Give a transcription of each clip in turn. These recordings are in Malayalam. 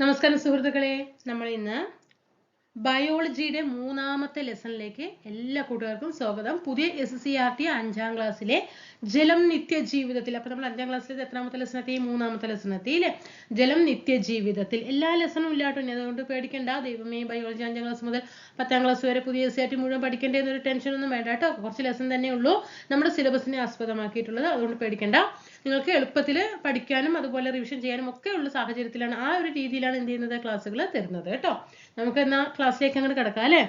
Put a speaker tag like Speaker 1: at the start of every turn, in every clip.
Speaker 1: നമസ്കാരം സുഹൃത്തുക്കളെ. നമ്മൾ ഇന്ന് ബയോളജിയുടെ മൂന്നാമത്തെ ലെസണിലേക്ക് എല്ലാ കൂട്ടുകാർക്കും സ്വാഗതം. പുതിയ എസ് സി ആർ ടി അഞ്ചാം ക്ലാസ്സിലെ ജലം നിത്യജീവിതത്തിൽ. അപ്പൊ നമ്മൾ അഞ്ചാം ക്ലാസ്സിലെ എത്രാമത്തെ ലെസൺ എത്തി മൂന്നാമത്തെ ലെസൺ എത്തി അല്ലേ? ജലം നിത്യജീവിതത്തിൽ. എല്ലാ ലെസണും ഇല്ലാട്ടോ ഇനി. അതുകൊണ്ട് പേടിക്കണ്ട. ദൈവമേ ബയോളജി അഞ്ചാം ക്ലാസ് മുതൽ പത്താം ക്ലാസ് വരെ പുതിയ എസ് സി ആർ ടി മുഴുവൻ പഠിക്കേണ്ട എന്നൊരു ടെൻഷൻ ഒന്നും വേണ്ട കേട്ടോ. കുറച്ച് ലെസൺ തന്നെ ഉള്ളൂ നമ്മുടെ സിലബസിനെ ആസ്പദമാക്കിയിട്ടുള്ളത്. അതുകൊണ്ട് പേടിക്കണ്ട. നിങ്ങൾക്ക് എളുപ്പത്തിൽ പഠിക്കാനും അതുപോലെ റിവിഷൻ ചെയ്യാനും ഒക്കെ ഉള്ള സാഹചര്യത്തിലാണ് ആ ഒരു രീതിയിലാണ് എന്ത് ചെയ്യുന്നത് ക്ലാസ്സുകൾ തരുന്നത് കേട്ടോ. നമുക്ക് എന്നാൽ ക്ലാസ്സിലേക്ക് അങ്ങോട്ട് കിടക്കാം അല്ലേ?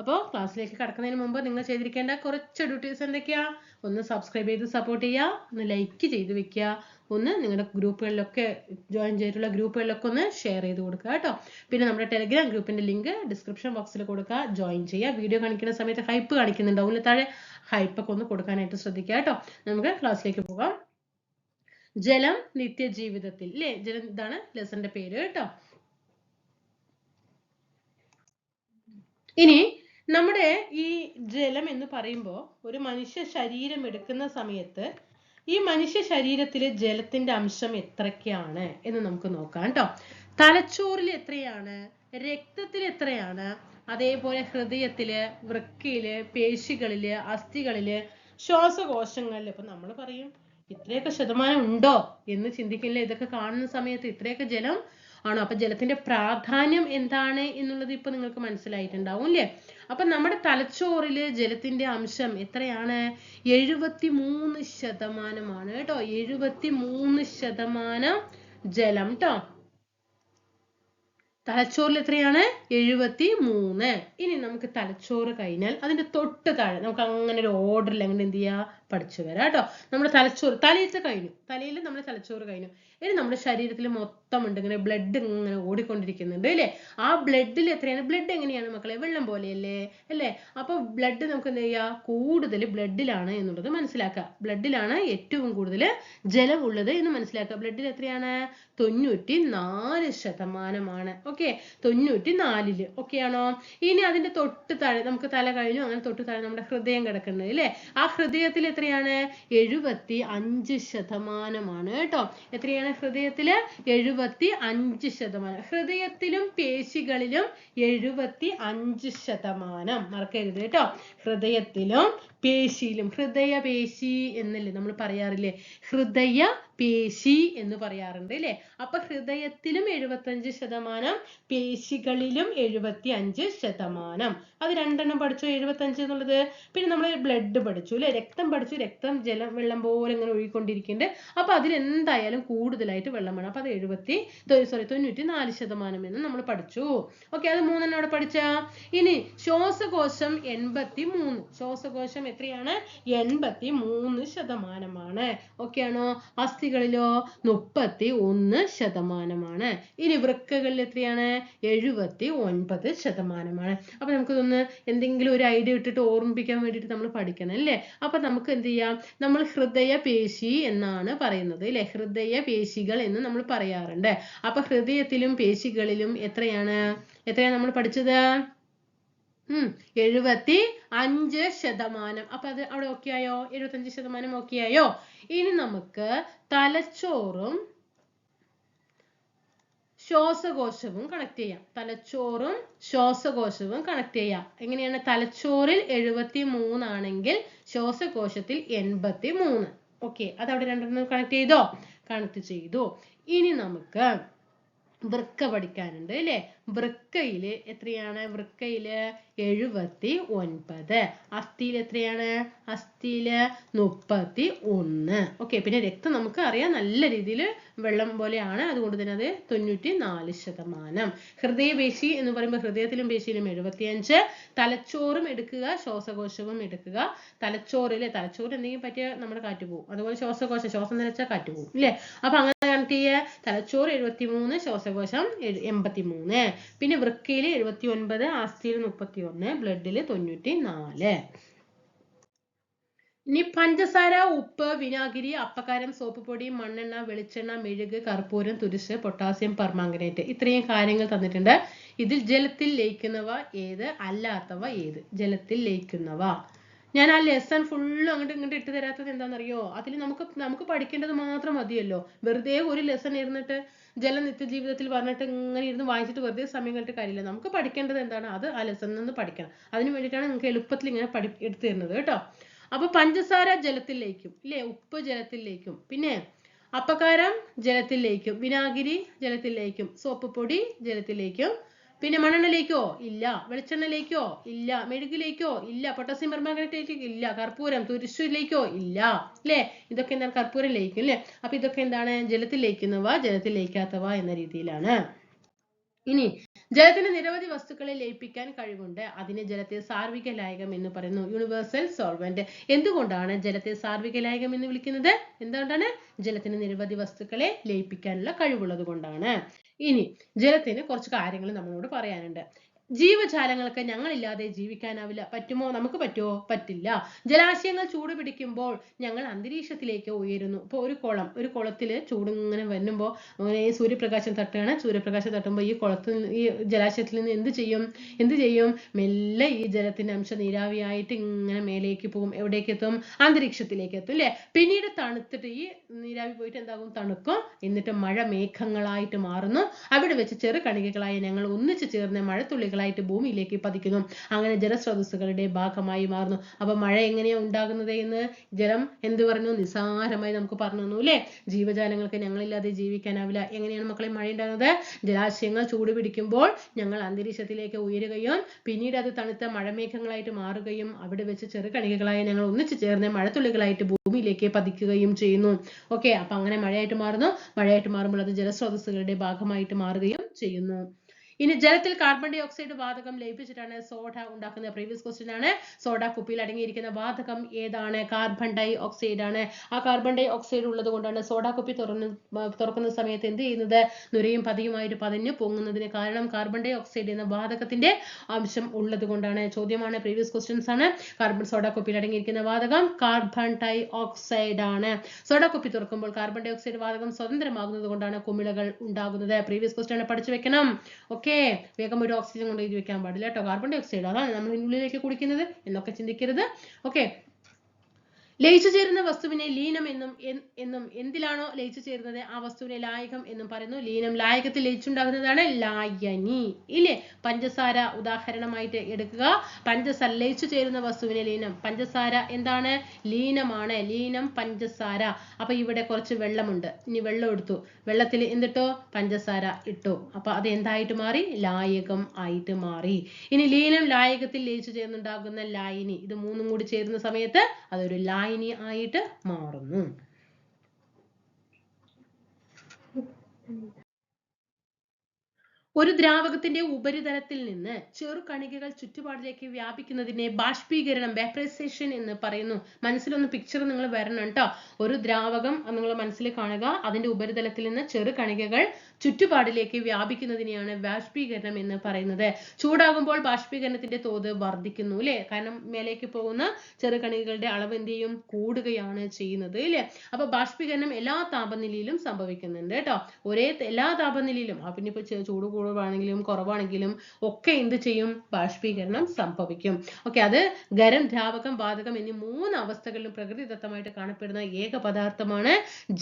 Speaker 1: അപ്പോൾ ക്ലാസ്സിലേക്ക് കടക്കുന്നതിന് മുമ്പ് നിങ്ങൾ ചെയ്തിരിക്കേണ്ട കുറച്ച് ഡ്യൂട്ടീസ് എന്തൊക്കെയാ? ഒന്ന് സബ്സ്ക്രൈബ് ചെയ്ത് സപ്പോർട്ട് ചെയ്യുക ഒന്ന് ലൈക്ക് ചെയ്ത് വെക്കുക ഒന്ന് നിങ്ങളുടെ ഗ്രൂപ്പുകളിലൊക്കെ ജോയിൻ ചെയ്തിട്ടുള്ള ഗ്രൂപ്പുകളിലൊക്കെ ഒന്ന് ഷെയർ ചെയ്ത് കൊടുക്കുക കേട്ടോ. പിന്നെ നമ്മുടെ ടെലിഗ്രാം ഗ്രൂപ്പിന്റെ ലിങ്ക് ഡിസ്ക്രിപ്ഷൻ ബോക്സിൽ കൊടുക്കുക ജോയിൻ ചെയ്യുക. വീഡിയോ കാണിക്കുന്ന സമയത്ത് ഹൈപ്പ് കാണിക്കുന്നുണ്ടാവും താഴെ ഹൈപ്പൊക്കെ ഒന്ന് കൊടുക്കാനായിട്ട് ശ്രദ്ധിക്കുക കേട്ടോ. നമുക്ക് ക്ലാസ്സിലേക്ക് പോകാം. ജലം നിത്യജീവിതത്തിൽ അല്ലേ ജലം ഇതാണ് ലെസന്റെ പേര് കേട്ടോ. ഇനി നമ്മുടെ ഈ ജലം എന്ന് പറയുമ്പോൾ ഒരു മനുഷ്യ ശരീരം എടുക്കുന്ന സമയത്ത് ഈ മനുഷ്യ ശരീരത്തിലെ ജലത്തിന്റെ അംശം എത്രയ്ക്കാണ് എന്ന് നമുക്ക് നോക്കാം കേട്ടോ. തലച്ചോറിൽ എത്രയാണ്? രക്തത്തിൽ എത്രയാണ്? അതേപോലെ ഹൃദയത്തിൽ വൃക്കയിൽ പേശികളിൽ അസ്ഥികളിൽ ശ്വാസകോശങ്ങളിൽ ഇപ്പൊ നമ്മൾ പറയും ഇത്രയൊക്കെ ശതമാനം ഉണ്ടോ എന്ന് ചിന്തിക്കില്ല ഇതൊക്കെ കാണുന്ന സമയത്ത് ഇത്രയൊക്കെ ജലം ആണോ? അപ്പൊ ജലത്തിന്റെ പ്രാധാന്യം എന്താണ് എന്നുള്ളത് ഇപ്പൊ നിങ്ങൾക്ക് മനസ്സിലായിട്ടുണ്ടാവും അല്ലേ? അപ്പൊ നമ്മുടെ തലച്ചോറിൽ ജലത്തിന്റെ അംശം എത്രയാണ്? എഴുപത്തി മൂന്ന് ശതമാനമാണ് കേട്ടോ. എഴുപത്തി മൂന്ന് ശതമാനം ജലം കേട്ടോ തലച്ചോറിൽ എത്രയാണ്? എഴുപത്തി മൂന്ന് ഇനി നമുക്ക് തലച്ചോറ് കഴിഞ്ഞാൽ അതിന്റെ തൊട്ട് താഴെ നമുക്ക് അങ്ങനെ ഒരു ഓർഡറിൽ അങ്ങനെ എന്ത് ചെയ്യാ? പഠിച്ചു വരാം കേട്ടോ. നമ്മുടെ തലച്ചോറ് തലയിലത്തെ കഴിഞ്ഞു. തലയിൽ നമ്മുടെ തലച്ചോറ് കഴിഞ്ഞു. ഇനി നമ്മുടെ ശരീരത്തിൽ മൊത്തം ഉണ്ട് ഇങ്ങനെ ബ്ലഡ് ഇങ്ങനെ ഓടിക്കൊണ്ടിരിക്കുന്നുണ്ട് അല്ലേ ആ ബ്ലഡിൽ എത്രയാണ്? ബ്ലഡ് എങ്ങനെയാണ് മക്കളെ? വെള്ളം പോലെയല്ലേ? അല്ലേ? അപ്പൊ ബ്ലഡ് നമുക്ക് എന്ത് ചെയ്യാ? കൂടുതൽ ബ്ലഡിലാണ് എന്നുള്ളത് മനസ്സിലാക്കുക. ബ്ലഡിലാണ് ഏറ്റവും കൂടുതൽ ജലം ഉള്ളത് എന്ന് മനസ്സിലാക്കുക. ബ്ലഡിൽ എത്രയാണ്? തൊണ്ണൂറ്റി നാല് ശതമാനമാണ്. ഓക്കെ തൊണ്ണൂറ്റി നാലിൽ ഓക്കെ ആണോ? ഇനി അതിന്റെ തൊട്ട് താഴെ നമുക്ക് തല കഴിഞ്ഞു അങ്ങനെ തൊട്ട് താഴെ നമ്മുടെ ഹൃദയം കിടക്കുന്നത് അല്ലേ ആ ഹൃദയത്തിൽ എത്രയാണ്? എഴുപത്തി അഞ്ച് ശതമാനമാണ് കേട്ടോ. എത്രയാണ് ഹൃദയത്തിൽ? എഴുപത്തി അഞ്ച് ശതമാനം. ഹൃദയത്തിലും പേശികളിലും എഴുപത്തി അഞ്ച് ശതമാനം. മറക്കരുത് കേട്ടോ. ഹൃദയത്തിലും പേശിയിലും. ഹൃദയ പേശി എന്നല്ലേ നമ്മൾ പറയാറില്ലേ? ഹൃദയ പേശി എന്ന് പറയാറുണ്ട് അല്ലേ അപ്പൊ ഹൃദയത്തിലും എഴുപത്തഞ്ച് ശതമാനം പേശികളിലും എഴുപത്തി അഞ്ച് ശതമാനം. അത് രണ്ടെണ്ണം പഠിച്ചു? എഴുപത്തഞ്ച് എന്നുള്ളത്? പിന്നെ നമ്മൾ ബ്ലഡ് പഠിച്ചു അല്ലെ രക്തം പഠിച്ചു. രക്തം ജലം വെള്ളം പോലെ ഇങ്ങനെ ഒഴുകിക്കൊണ്ടിരിക്കുന്നുണ്ട്. അപ്പൊ അതിൽ എന്തായാലും കൂടുതലായിട്ട് വെള്ളം വേണം. അപ്പൊ അത് എഴുപത്തി സോറി തൊണ്ണൂറ്റി നാല് ശതമാനം എന്ന് നമ്മൾ പഠിച്ചു. ഓക്കെ അത് മൂന്നെണ്ണം അവിടെ പഠിച്ച? ഇനി ശ്വാസകോശം എൺപത്തി മൂന്ന് ശ്വാസകോശം എത്രയാണ്? എൺപത്തി മൂന്ന് ശതമാനമാണ്. ഓക്കെ ആണോ? അസ്ഥികളിലോ മുപ്പത്തി ഒന്ന് ശതമാനമാണ്. ഇനി വൃക്കകളിൽ എത്രയാണ്? എഴുപത്തി ഒൻപത് ശതമാനമാണ്. അപ്പൊ നമുക്കിതൊന്ന് എന്തെങ്കിലും ഒരു ഐഡിയ ഇട്ടിട്ട് ഓർമ്മിപ്പിക്കാൻ വേണ്ടിയിട്ട് നമ്മൾ പഠിക്കണം അല്ലേ? അപ്പൊ നമുക്ക് എന്ത് ചെയ്യാം? നമ്മൾ ഹൃദയ പേശി എന്നാണ് പറയുന്നത് അല്ലെ? ഹൃദയ പേശികൾ എന്ന് നമ്മൾ പറയാറുണ്ട്. അപ്പൊ ഹൃദയത്തിലും പേശികളിലും എത്രയാണ്? എത്രയാണ് നമ്മൾ പഠിച്ചത്? എഴുപത്തി അഞ്ച് ശതമാനം. അപ്പൊ അത് അവിടെ ഓക്കെ ആയോ? എഴുപത്തഞ്ച് ശതമാനം ഓക്കെ ആയോ? ഇനി നമുക്ക് തലച്ചോറും ശ്വാസകോശവും കണക്ട് ചെയ്യാം. തലച്ചോറും ശ്വാസകോശവും കണക്ട് ചെയ്യാം. എങ്ങനെയാണ്? തലച്ചോറിൽ എഴുപത്തി മൂന്നാണെങ്കിൽ ശ്വാസകോശത്തിൽ എൺപത്തി മൂന്ന് ഓക്കെ അത് അവിടെ രണ്ടെണ്ണം കണക്ട് ചെയ്തോ? കണക്ട് ചെയ്തു. ഇനി നമുക്ക് വൃക്ക പഠിക്കാനുണ്ട് അല്ലെ? വൃക്കയിൽ എത്രയാണ്? വൃക്കയിൽ എഴുപത്തി ഒൻപത് അസ്ഥിയിൽ എത്രയാണ്? അസ്ഥിയിൽ മുപ്പത്തി ഒന്ന് ഓക്കെ പിന്നെ രക്തം നമുക്ക് അറിയാം. നല്ല രീതിയിൽ വെള്ളം പോലെയാണ്. അതുകൊണ്ട് തന്നെ അത് തൊണ്ണൂറ്റി നാല് ശതമാനം. ഹൃദയപേശി എന്ന് പറയുമ്പോൾ ഹൃദയത്തിലും പേശിയിലും എഴുപത്തിയഞ്ച്. തലച്ചോറും എടുക്കുക ശ്വാസകോശവും എടുക്കുക. തലച്ചോറിലെ തലച്ചോറ് എന്തെങ്കിലും പറ്റിയ നമ്മുടെ കാറ്റ് പോകും അതുപോലെ ശ്വാസകോശം ശ്വാസം നിലച്ചാൽ കാറ്റ് പോകും ഇല്ലേ? അപ്പൊ കണക്ട് തലച്ചോറ് എഴുപത്തി മൂന്ന് ശ്വാസകോശം എൺപത്തി മൂന്ന് പിന്നെ വൃക്കയിൽ എഴുപത്തി ഒൻപത് അസ്ഥിയിൽ മുപ്പത്തി ഒന്ന് ബ്ലഡിൽ തൊണ്ണൂറ്റി നാല് ഇനി പഞ്ചസാര ഉപ്പ് വിനാഗിരി അപ്പക്കാരം സോപ്പ് പൊടി മണ്ണെണ്ണ വെളിച്ചെണ്ണ മെഴുക് കർപ്പൂരം തുരിശ് പൊട്ടാസ്യം പെർമാംഗനേറ്റ്. ഇത്രയും കാര്യങ്ങൾ തന്നിട്ടുണ്ട്. ഇതിൽ ജലത്തിൽ ലയിക്കുന്നവ ഏത്? അല്ലാത്തവ ഏത്? ജലത്തിൽ ലയിക്കുന്നവ. ഞാൻ ആ ലെസൺ ഫുള്ള് അങ്ങോട്ട് ഇങ്ങോട്ട് ഇട്ട് തരാത്തത് എന്താണെന്നറിയോ? അതിൽ നമുക്ക് നമുക്ക് പഠിക്കേണ്ടത് മാത്രം മതിയല്ലോ. വെറുതെ ഒരു ലെസൺ ഇരുന്നിട്ട് ജല നിത്യജീവിതത്തിൽ പറഞ്ഞിട്ട് ഇങ്ങനെ ഇരുന്ന് വായിച്ചിട്ട് വെറുതെ സമയം കളിട്ട് കാര്യമില്ല. നമുക്ക് പഠിക്കേണ്ടത് എന്താണ്? അത് ആ ലെസണിൽ നിന്ന് പഠിക്കണം. അതിന് വേണ്ടിയിട്ടാണ് നിങ്ങൾക്ക് എളുപ്പത്തിൽ ഇങ്ങനെ പഠി എടുത്തു തരുന്നത് കേട്ടോ. അപ്പൊ പഞ്ചസാര ജലത്തിൽ ലയിക്കും ഇല്ലേ? ഉപ്പ് ജലത്തിൽ ലയിക്കും പിന്നെ അപ്പക്കാരം ജലത്തിൽ ലയിക്കും വിനാഗിരി ജലത്തിൽ ലയിക്കും സോപ്പ് പൊടി ജലത്തിൽ ലയിക്കും പിന്നെ മണ്ണെണ്ണയിലേക്കോ? ഇല്ല. വെളിച്ചെണ്ണയിലേക്കോ? ഇല്ല. മെഴുകിലേക്കോ? ഇല്ല. പൊട്ടാസ്യം പെർമാംഗനേറ്റിലേക്ക് ഇല്ല. കർപ്പൂരം തുരിശിലേക്കോ ഇല്ല. അല്ലേ? ഇതൊക്കെ എന്താണ്? കർപ്പൂരം ലയിക്കും അല്ലേ? അപ്പൊ ഇതൊക്കെ എന്താണ്? ജലത്തിൽ ലയിക്കുന്നവ ജലത്തിൽ ലയിക്കാത്തവ എന്ന രീതിയിലാണ്. ഇനി ജലത്തിന് നിരവധി വസ്തുക്കളെ ലയിപ്പിക്കാൻ കഴിവുണ്ട്. അതിനെ ജലത്തെ സാർവിക ലായകം എന്ന് പറയുന്നു. യൂണിവേഴ്സൽ സോൾവെന്റ് എന്തുകൊണ്ടാണ് ജലത്തെ സാർവിക ലായകം എന്ന് വിളിക്കുന്നത്? എന്തുകൊണ്ടാണ്? ജലത്തിന് നിരവധി വസ്തുക്കളെ ലയിപ്പിക്കാനുള്ള കഴിവുള്ളത് കൊണ്ടാണ്. ഇനി ജലത്തിന് കുറച്ച് കാര്യങ്ങൾ നമ്മളോട് പറയാനുണ്ട്. ജീവജാലങ്ങൾക്ക് ഞങ്ങളില്ലാതെ ജീവിക്കാനാവില്ല. പറ്റുമോ? നമുക്ക് പറ്റുമോ? പറ്റില്ല. ജലാശയങ്ങൾ ചൂട് പിടിക്കുമ്പോൾ ഞങ്ങൾ അന്തരീക്ഷത്തിലേക്ക് ഉയരുന്നു. ഇപ്പൊ ഒരു കുളം ഒരു കുളത്തിൽ ചൂട് ഇങ്ങനെ വരുമ്പോൾ ഈ സൂര്യപ്രകാശം തട്ടുകയാണ്. സൂര്യപ്രകാശം തട്ടുമ്പോൾ ഈ കുളത്തിൽ ഈ ജലാശയത്തിൽ നിന്ന് എന്ത് ചെയ്യും? എന്ത് ചെയ്യും? മെല്ലെ ഈ ജലത്തിന്റെ അംശം നീരാവിയായിട്ട് ഇങ്ങനെ മേലേക്ക് പോകും. എവിടേക്ക് എത്തും? അന്തരീക്ഷത്തിലേക്ക് എത്തും അല്ലേ പിന്നീട് തണുത്തിട്ട് ഈ നീരാവി പോയിട്ട് എന്താകും? തണുക്കും. എന്നിട്ട് മഴ മേഘങ്ങളായിട്ട് മാറുന്നു. അവിടെ വെച്ച് ചെറു കണികകളായ ഞങ്ങൾ ഒന്നിച്ചു ചേർന്ന് മഴത്തുള്ളികളായിട്ട് ഭൂമിയിലേക്ക് പതിക്കുന്നു. അങ്ങനെ ജലസ്രോതസ്സുകളുടെ ഭാഗമായി മാറുന്നു. അപ്പൊ മഴ എങ്ങനെയാണ് ഉണ്ടാകുന്നത് എന്ന് ജലം എന്ത് പറഞ്ഞു? നിസ്സാരമായി നമുക്ക് പറഞ്ഞു തന്നു അല്ലേ? ജീവജാലങ്ങൾക്ക് ഞങ്ങളില്ലാതെ ജീവിക്കാനാവില്ല. എങ്ങനെയാണ് മക്കളെ മഴ ഉണ്ടാകുന്നത്? ജലാശയങ്ങൾ ചൂട് പിടിക്കുമ്പോൾ ഞങ്ങൾ അന്തരീക്ഷത്തിലേക്ക് ഉയരുകയും പിന്നീട് അത് തണുത്ത മഴമേഘങ്ങളായിട്ട് മാറുകയും അവിടെ വെച്ച് ചെറു കണികകളായി ഞങ്ങൾ ഒന്നിച്ചു ചേർന്ന് മഴത്തുള്ളികളായിട്ട് ഭൂമിയിലേക്ക് പതിക്കുകയും ചെയ്യുന്നു. ഓക്കെ അപ്പൊ അങ്ങനെ മഴയായിട്ട് മാറുന്നു. മഴയായിട്ട് മാറുമ്പോൾ അത് ജലസ്രോതസ്സുകളുടെ ഭാഗമായിട്ട് മാറുകയും ചെയ്യുന്നു. ഇനി ജലത്തിൽ കാർബൺ ഡൈ ഓക്സൈഡ് വാതകം ലയിപ്പിച്ചിട്ടാണ് സോഡ ഉണ്ടാക്കുന്നത്. പ്രീവിയസ് ക്വസ്റ്റ്യൻ ആണ് സോഡ കുപ്പിയിൽ അടങ്ങിയിരിക്കുന്ന വാതകം ഏതാണ്? കാർബൺ ഡൈ ഓക്സൈഡ് ആണ്. ആ കാർബൺ ഡൈ ഓക്സൈഡ് ഉള്ളത് കൊണ്ടാണ് സോഡ കുപ്പി തുറന്ന് തുറക്കുന്ന സമയത്ത് എന്ത് ചെയ്യുന്നത്? നുരയും പതിയുമായിട്ട് പതിഞ്ഞ് പൊങ്ങുന്നതിന് കാരണം കാർബൺ ഡൈ ഓക്സൈഡ് എന്ന വാതകത്തിന്റെ അംശം ഉള്ളത് കൊണ്ടാണ്. ചോദ്യമാണ് പ്രീവിയസ് ക്വസ്റ്റ്യൻസ് ആണ്. കാർബൺ സോഡ കുപ്പിയിൽ അടങ്ങിയിരിക്കുന്ന വാതകം കാർബൺ ഡൈ ഓക്സൈഡ് ആണ്. സോഡ കുപ്പി തുറക്കുമ്പോൾ കാർബൺ ഡൈ ഓക്സൈഡ് വാതകം സ്വതന്ത്രമാകുന്നത് കൊണ്ടാണ് കുമിളകൾ ഉണ്ടാകുന്നത്. പ്രീവിയസ് ക്വസ്റ്റ്യൻ പഠിച്ചു വെക്കണം. ഓക്കെ വേഗം ഒരു ഓക്സിജൻ കൊണ്ട് എഴുതി വെക്കാൻ പാടില്ല കേട്ടോ കാർബൺ ഡൈ ഓക്സൈഡ് അതാണ് നമ്മൾ ഉള്ളിലേക്ക് കുടിക്കുന്നത് എന്നൊക്കെ ചിന്തിക്കരുത്. ഓക്കെ ലയിച്ചു ചേരുന്ന വസ്തുവിനെ ലീനം എന്നും എന്നും എന്തിലാണോ ലയിച്ചു ചേരുന്നത്? ആ വസ്തുവിനെ ലായകം എന്നും പറയുന്നു. ലീനം ലായകത്തിൽ ലയിച്ചുണ്ടാകുന്നതാണ് ലായനി. ഇല്ലേ? പഞ്ചസാര ഉദാഹരണമായിട്ട് എടുക്കുക. പഞ്ചസാര ലയിച്ചു ചേരുന്ന വസ്തുവിനെ ലീനം. പഞ്ചസാര എന്താണ്? ലീനമാണ്. ലീനം പഞ്ചസാര. അപ്പൊ ഇവിടെ കുറച്ച് വെള്ളമുണ്ട്. ഇനി വെള്ളം എടുത്തു. വെള്ളത്തിൽ എന്തിട്ടോ? പഞ്ചസാര ഇട്ടു. അപ്പൊ അത് എന്തായിട്ട് മാറി? ലായകം ആയിട്ട് മാറി. ഇനി ലീനം ലായകത്തിൽ ലയിച്ചു ചേർന്നുണ്ടാകുന്ന ലായനി. ഇത് മൂന്നും കൂടി ചേരുന്ന സമയത്ത് അതൊരു ലായനി ആയിട്ട് മാറുന്നു. ഒരു ദ്രാവകത്തിന്റെ ഉപരിതലത്തിൽ നിന്ന് ചെറു കണികകൾ ചുറ്റുപാടിലേക്ക് വ്യാപിക്കുന്നതിനെ ബാഷ്പീകരണം വേപ്പറൈസേഷൻ എന്ന് പറയുന്നു. മനസ്സിലൊന്ന് പിക്ചർ നിങ്ങൾ വരണം കേട്ടോ ഒരു ദ്രാവകം നിങ്ങൾ മനസ്സിൽ കാണുക. അതിന്റെ ഉപരിതലത്തിൽ നിന്ന് ചെറുകണികകൾ ചുറ്റുപാടിലേക്ക് വ്യാപിക്കുന്നതിനെയാണ് ബാഷ്പീകരണം എന്ന് പറയുന്നത്. ചൂടാകുമ്പോൾ ബാഷ്പീകരണത്തിന്റെ തോത് വർദ്ധിക്കുന്നു അല്ലെ കാരണം മേലേക്ക് പോകുന്ന ചെറുകണികകളുടെ അളവ് എന്ത് ചെയ്യും? കൂടുകയാണ് ചെയ്യുന്നത് അല്ലെ അപ്പൊ ബാഷ്പീകരണം എല്ലാ താപനിലയിലും സംഭവിക്കുന്നുണ്ട് കേട്ടോ ഒരേ എല്ലാ താപനിലയിലും ആ പിന്നെ ഇപ്പൊ ചൂട് കൂടുതലാണെങ്കിലും കുറവാണെങ്കിലും ഒക്കെ എന്ത് ചെയ്യും? ബാഷ്പീകരണം സംഭവിക്കും. ഓക്കെ അത് ഖരം ദ്രാവകം വാതകം എന്നീ മൂന്ന് അവസ്ഥകളിലും പ്രകൃതിദത്തമായിട്ട് കാണപ്പെടുന്ന ഏക പദാർത്ഥമാണ്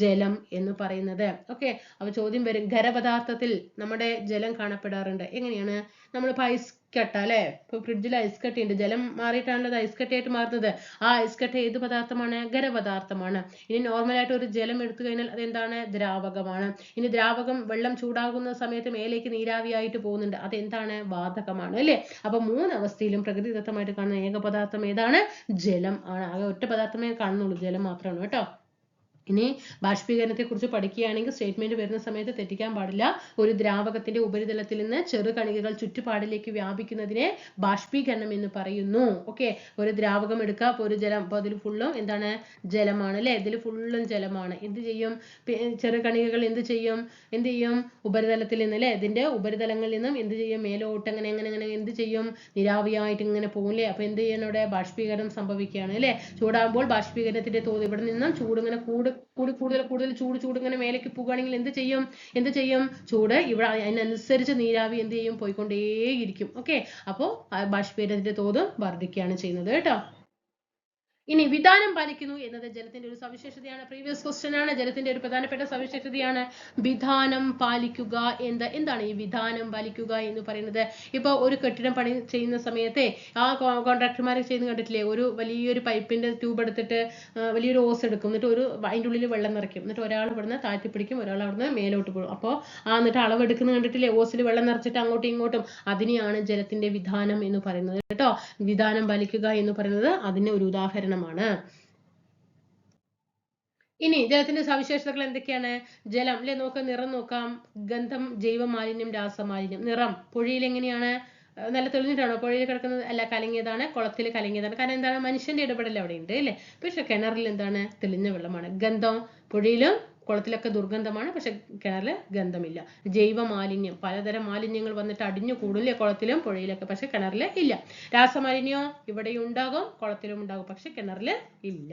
Speaker 1: ജലം എന്ന് പറയുന്നത്. ഓക്കെ അപ്പൊ ചോദ്യം വരും ഖരപദാർത്ഥത്തിൽ നമ്മുടെ ജലം കാണപ്പെടാറുണ്ട്. എങ്ങനെയാണ്? നമ്മൾ ഐസ് കട്ട അല്ലെ? ഇപ്പൊ ഫ്രിഡ്ജിൽ ഐസ് കട്ടയുണ്ട് ജലം മാറിയിട്ടാണല്ലോ ഐസ് കട്ടയായിട്ട് മാറുന്നത്. ആ ഐസ് കട്ട ഏത് പദാർത്ഥമാണ്? ഖരപദാർത്ഥമാണ്. ഇനി നോർമൽ ആയിട്ട് ഒരു ജലം എടുത്തു കഴിഞ്ഞാൽ അതെന്താണ്? ദ്രാവകമാണ്. ഇനി ദ്രാവകം വെള്ളം ചൂടാകുന്ന സമയത്ത് മേലേക്ക് നീരാവിയായിട്ട് പോകുന്നുണ്ട്. അതെന്താണ്? വാതകമാണ് അല്ലേ? അപ്പൊ മൂന്ന് അവസ്ഥയിലും പ്രകൃതിദത്തമായിട്ട് കാണുന്ന ഏക പദാർത്ഥം ഏതാണ്? ജലം ആണ്. ആകെ ഒറ്റ പദാർത്ഥമേ കാണുന്നുള്ളൂ. ജലം മാത്രമാണ് കേട്ടോ. ഇനി ബാഷ്പീകരണത്തെ കുറിച്ച് പഠിക്കുകയാണെങ്കിൽ സ്റ്റേറ്റ്മെന്റ് വരുന്ന സമയത്ത് തെറ്റിക്കാൻ പാടില്ല. ഒരു ദ്രാവകത്തിന്റെ ഉപരിതലത്തിൽ നിന്ന് ചെറു കണികകൾ ചുറ്റുപാടിലേക്ക് വ്യാപിക്കുന്നതിനെ ബാഷ്പീകരണം എന്ന് പറയുന്നു. ഓക്കെ ഒരു ദ്രാവകം എടുക്കുക. അപ്പൊ ഒരു ജലം അപ്പൊ അതിൽ ഫുള്ളും എന്താണ്? ജലമാണ് അല്ലെ? ഇതിൽ ഫുള്ളും ജലമാണ്. എന്ത് ചെയ്യും? ചെറു കണികകൾ എന്ത് ചെയ്യും? എന്ത് ചെയ്യും? ഉപരിതലത്തിൽ നിന്ന് അല്ലെ? ഇതിന്റെ ഉപരിതലങ്ങളിൽ നിന്നും എന്ത് ചെയ്യും? മേലോട്ട് അങ്ങനെ അങ്ങനെ അങ്ങനെ എന്ത് ചെയ്യും? നിരാവിയായിട്ട് ഇങ്ങനെ പോകും അല്ലേ? അപ്പൊ എന്ത് ചെയ്യണം ബാഷ്പീകരണം സംഭവിക്കുകയാണ് അല്ലെ? ചൂടാകുമ്പോൾ ബാഷ്പീകരണത്തിന്റെ തോത് ഇവിടെ നിന്നും ചൂട് ഇങ്ങനെ കൂട് കൂടി കൂടുതൽ കൂടുതൽ ചൂട് ചൂട് ഇങ്ങനെ മേലേക്ക് പോകുകയാണെങ്കിൽ എന്ത് ചെയ്യും? എന്ത് ചെയ്യും? ചൂട് ഇവിടെ അതിനനുസരിച്ച് നീരാവി എന്ത് ചെയ്യും? പോയിക്കൊണ്ടേയിരിക്കും. ഓക്കെ അപ്പോൾ ബാഷ്പീകരണത്തിന്റെ തോത് വർദ്ധിക്കുകയാണ് ചെയ്യുന്നത് കേട്ടോ. ഇനി വിധാനം പാലിക്കുന്നു എന്നത് ജലത്തിന്റെ ഒരു സവിശേഷതയാണ്. പ്രീവിയസ് ക്വസ്റ്റ്യൻ ആണ്. ജലത്തിന്റെ ഒരു പ്രധാനപ്പെട്ട സവിശേഷതയാണ് വിധാനം പാലിക്കുക എന്ത്? എന്താണ് ഈ വിധാനം പാലിക്കുക എന്ന് പറയുന്നത്? ഇപ്പൊ ഒരു കെട്ടിടം പണി ചെയ്യുന്ന സമയത്തെ ആ കോൺട്രാക്ടർമാരെ ചെയ്യുന്ന കണ്ടിട്ടില്ലേ? ഒരു വലിയൊരു പൈപ്പിന്റെ ട്യൂബ് എടുത്തിട്ട് വലിയൊരു ഓസ് എടുക്കും. എന്നിട്ട് ഒരു അതിന്റെ ഉള്ളിൽ വെള്ളം നിറയ്ക്കും. എന്നിട്ട് ഒരാൾ ഇവിടുന്ന് താഴ്ത്തി പിടിക്കും. ഒരാൾ അവിടുന്ന് മേലോട്ട് പോകും. അപ്പോൾ ആ എന്നിട്ട് അളവ് എടുക്കുന്ന കണ്ടിട്ടില്ലേ ഓസിൽ വെള്ളം നിറച്ചിട്ട് അങ്ങോട്ടും ഇങ്ങോട്ടും. അതിനെയാണ് ജലത്തിന്റെ വിധാനം എന്ന് പറയുന്നത്. കേട്ടോ? വിധാനം പാലിക്കുക എന്ന് പറയുന്നത് അതിന് ഒരു ഉദാഹരണമാണ് ഇനി ജലത്തിന്റെ സവിശേഷതകൾ എന്തൊക്കെയാണ്? ജലം അല്ലെ നോക്ക നിറം നോക്കാം. ഗന്ധം ജൈവമാലിന്യം രാസമാലിന്യം. നിറം പുഴയിൽ എങ്ങനെയാണ്? നല്ല തെളിഞ്ഞിട്ടാണോ? പുഴയിൽ കിടക്കുന്നത് അല്ല കലങ്ങിയതാണ് കുളത്തിൽ കലങ്ങിയതാണ്. കാരണം എന്താണ്? മനുഷ്യന്റെ ഇടപെടൽ അവിടെ ഉണ്ട് അല്ലേ പക്ഷെ കിണറിൽ എന്താണ്? തെളിഞ്ഞ വെള്ളമാണ്. ഗന്ധം പുഴയിലും കുളത്തിലൊക്കെ ദുർഗന്ധമാണ് പക്ഷെ കിണറിൽ ഗന്ധമില്ല. ജൈവ മാലിന്യം പലതരം മാലിന്യങ്ങൾ വന്നിട്ട് അടിഞ്ഞു കൂടില്ലേ കുളത്തിലും പുഴയിലൊക്കെ പക്ഷെ കിണറിൽ ഇല്ല. രാസമാലിന്യം ഇവിടെയും ഉണ്ടാകും കുളത്തിലും ഉണ്ടാകും പക്ഷെ കിണറിൽ ഇല്ല.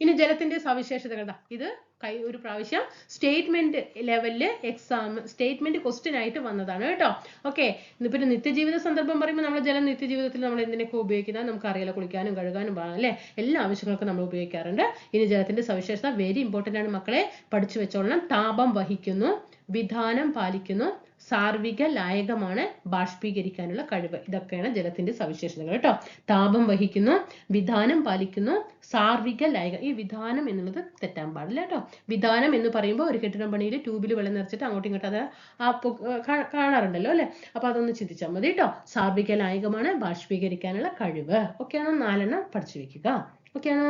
Speaker 1: ഇനി ജലത്തിന്റെ സവിശേഷതകൾ ഇത് കൈ ഒരു പ്രാവശ്യം സ്റ്റേറ്റ്മെന്റ് ലെവലിൽ എക്സാം സ്റ്റേറ്റ്മെന്റ് ക്വസ്റ്റ്യൻ ആയിട്ട് വന്നതാണ് കേട്ടോ. ഓക്കെ പിന്നെ നിത്യജീവിത സന്ദർഭം പറയുമ്പോൾ നമ്മൾ ജലം നിത്യജീവിതത്തിൽ നമ്മൾ എന്തിനൊക്കെ ഉപയോഗിക്കുന്നത് നമുക്ക് അറിയാലോ കുളിക്കാനും കഴുകാനും പാ- അല്ലേ? എല്ലാ ആവശ്യങ്ങൾക്കും നമ്മൾ ഉപയോഗിക്കാറുണ്ട്. ഇനി ജലത്തിന്റെ സവിശേഷത വെരി ഇമ്പോർട്ടന്റ് ആണ് മക്കളെ. പഠിച്ചു വെച്ചോളണം. താപം വഹിക്കുന്നു. വിധാനം പാലിക്കുന്നു. സാർവിക ലായകമാണ് ബാഷ്പീകരിക്കാനുള്ള കഴിവ്. ഇതൊക്കെയാണ് ജലത്തിന്റെ സവിശേഷതകൾ കേട്ടോ താപം വഹിക്കുന്നു വിധാനം പാലിക്കുന്നു സാർവിക ലായകം. ഈ വിധാനം എന്നുള്ളത് തെറ്റാൻ പാടില്ല കേട്ടോ വിധാനം എന്ന് പറയുമ്പോൾ ഒരു കെട്ടിടം പണിയിൽ ട്യൂബിൽ വെള്ളം നിറച്ചിട്ട് അങ്ങോട്ടും ഇങ്ങോട്ടും അത് ആ കാണാറുണ്ടല്ലോ അല്ലെ? അപ്പൊ അതൊന്ന് ചിന്തിച്ചാൽ മതി കേട്ടോ സാർവിക ലായകമാണ് ബാഷ്പീകരിക്കാനുള്ള കഴിവ്. ഒക്കെയാണോ നാലെണ്ണം പഠിച്ചു വെക്കുക. ഒക്കെയാണോ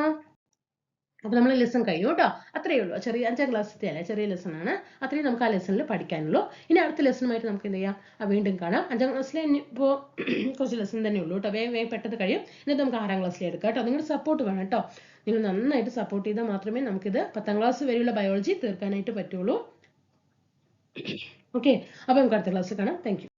Speaker 1: അപ്പൊ നമ്മൾ ലെസൺ കഴിഞ്ഞു കേട്ടോ അത്രയേ ഉള്ളൂ. ചെറിയ അഞ്ചാം ക്ലാസ്സിലത്തെ അല്ലേ? ചെറിയ ലെസൺ ആണ്. അത്രയും നമുക്ക് ആ ലെസണിൽ പഠിക്കാനുള്ളൂ. ഇനി അടുത്ത ലെസണുമായിട്ട് നമുക്ക് എന്ത് ചെയ്യാം? വീണ്ടും കാണാം. അഞ്ചാം ക്ലാസ്സിലെ ഇപ്പോൾ കുറച്ച് ലെസൺ തന്നെ ഉള്ളൂ കേട്ടോ വേഗം വേഗം പെട്ടെന്ന് കഴിയും. എന്നിട്ട് നമുക്ക് ആറാം ക്ലാസ്സിൽ എടുക്കാം കേട്ടോ നിങ്ങളുടെ സപ്പോർട്ട് വേണം കേട്ടോ നിങ്ങൾ നന്നായിട്ട് സപ്പോർട്ട് ചെയ്താൽ മാത്രമേ നമുക്കിത് പത്താം ക്ലാസ് വരെയുള്ള ബയോളജി തീർക്കാനായിട്ട് പറ്റുള്ളൂ. ഓക്കെ അപ്പോൾ നമുക്ക് അടുത്ത ക്ലാസ്സിൽ കാണാം. താങ്ക്